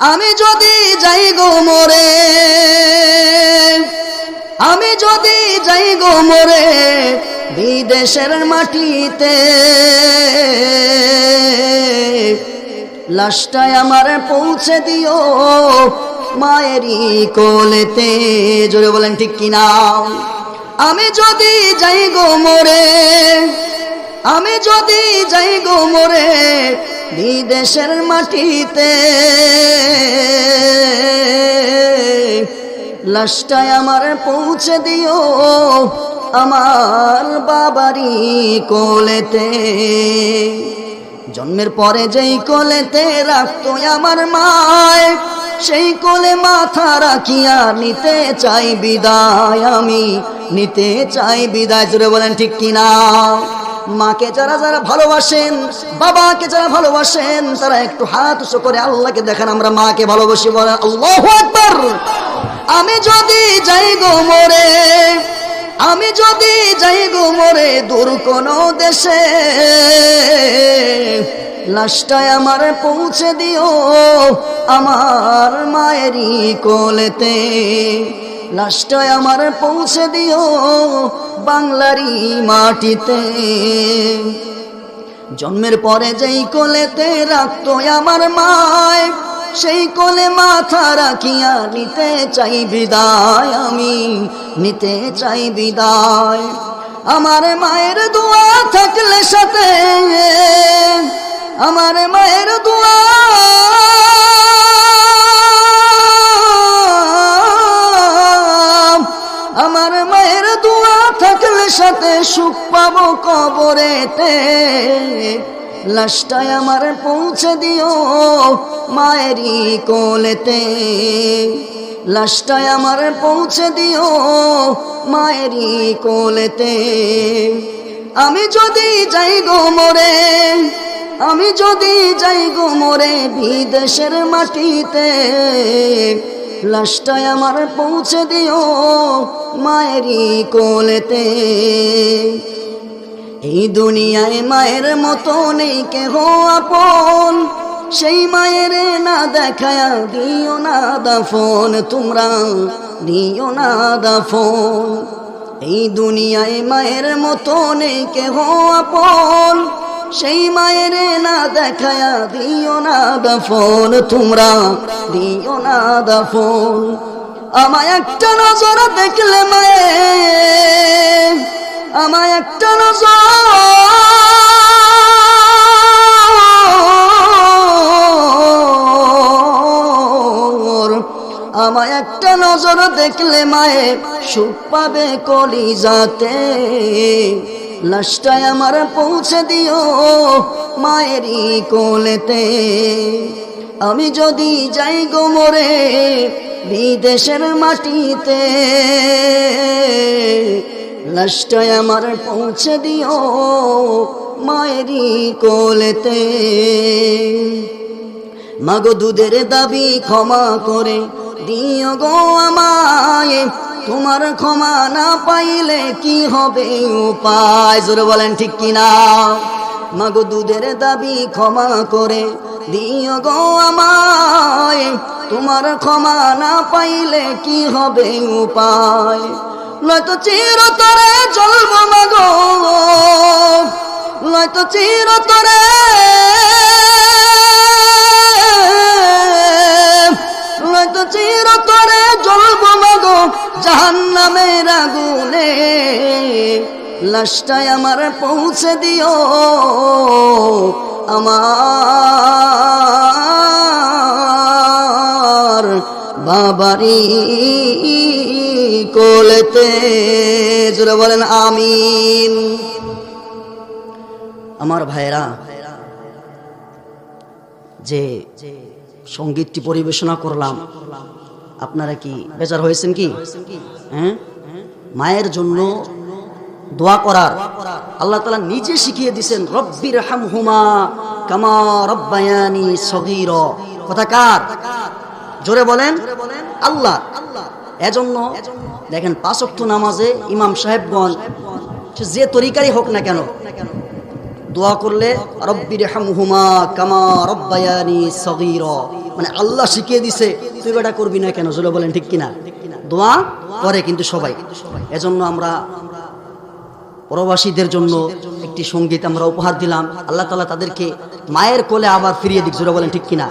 আমি যদি যাই গো মরে, আমি যদি যাই গো মরে বিদেশের মাটিতে লাশটায় আমার পৌঁছে দিও মায়েরই কোলেতে। জোরে বলেন ঠিক কিনা আমি যদি যাই গো মরে, আমি যদি যাই গো মরে বিদেশের মাটিতে। লাশটায় আমার পৌঁছে দিও আমার বাবারই কোলেতে। জন্মের পরে যেই কোলেতে রাখতো আমার মায়, সেই কোলে মাথা রাখিয়া নিতে চাই বিদায় আমি, নিতে চাই বিদায়। জুড়ে বলেন ঠিক কিনা? মাকে যারা যারা ভালোবাসেন, বাবাকে যারা ভালোবাসেন, তারা একটু হাত উঁচু করে আল্লাহকে দেখেন, আমরা মাকে ভালোবাসি বলে আল্লাহ আকবার। আমি যদি যাই গো মরে, আমি যদি যাই গো মরে দূর কোনো দেশে, লাশটায় আমার পৌঁছে দিও আমার মায়েরই কোলেতে। লাশটায় আমার পৌঁছে দিও বাংলারই মাটিতে। জন্মের পরে যেই কোলেতে রাখতো আমার মায়, সেই কোলে মাথা রাখিয়া নিতে চাই বিদায় আমি, নিতে চাই বিদায়। আমার মায়ের দোয়া থাকলে সাথে, আমার মায়ের দোয়া সাথে সুখ পাবো কবরেতে। লাশটায় আমার পৌঁছে দিও মায়েরই কোলেতে। লাশটায় আমার পৌঁছে দিও মায়েরই কোলেতে। আমি যদি যাই গো মরে, আমি যদি যাই গো মরে বিদেশের মাটিতে লাশটায় আমার পৌঁছে দিও মায়েরই কোলেতে। এই দুনিয়ায় মায়ের মতো নেই কেহ আপন, সেই মায়ের না দেখায়া দিও না দাফন, তোমরা দিও না দাফন। এই দুনিয়ায় মায়ের মতো নেই কেহ আপন সেই মায়ের না দেখায়া দিও না দাফন, তোমরা দিও না দাফন। আমায় একটা নজর দেখলে মায়ে, আমায় একটা নজর। আমায় একটা নজর দেখলে মায়ে, সুখ পাবে কলি যাতে লাশটায় আমার পৌঁছে দিও মায়েরই কোলেতে। আমি যদি যাই গো মরে বিদেশের মাটিতে, লাশটায় আমার পৌঁছে দিও মায়েরই কোলেতে। মাগো দুধের দাবি ক্ষমা করে দিও গো আমায়। তোমার ক্ষমা না পাইলে কি হবে উপায়? জোরে বলেন, ঠিক কিনা? মাগো দুধের দাবি ক্ষমা করে দিও গো আমায়। তোমার ক্ষমা না পাইলে কি হবে উপায়? নয়তো চিরতরে চলব মাগো। নয়তো চিরতরে জাহান নামের আগুনে লাশটায় আমার পৌঁছে দিও। আমার বাবারি কোলেতে, জোরে বলেন, আমিন। আমার ভাইরা যে সঙ্গীতটি পরিবেশনা করলাম আপনারা কি বেজার হয়েছেন কি? হ্যাঁ? মায়ের জন্য দোয়া করার। আল্লাহ তালা নিজে শিখিয়ে দিছেন রব্বির হাম হুমা কামা রব্বায়ানি সগীর। কথা কার? জোরে বলেন। আল্লাহ। এজন্য দেখেন পাঁচক্ত নামাজে ইমাম সাহেবগণ, যে তরিকারই হোক না কেন, দোয়া করলে রব্বির হামহুমা কামা রব্বায়ানি সগীর। মানে আল্লাহ শিখিয়ে দিছে, তুই বেটা করবি না কেন? জোরে বলেন, ঠিক কিনা? দোয়া করে কিন্তু সবাই। এজন্য আমরা প্রবাসীদের জন্য একটি সংগীত আমরা উপহার দিলাম। আল্লাহ তালা তাদেরকে মায়ের কোলে আবার ফিরিয়ে দিক, জোরে বলেন, ঠিক কিনা?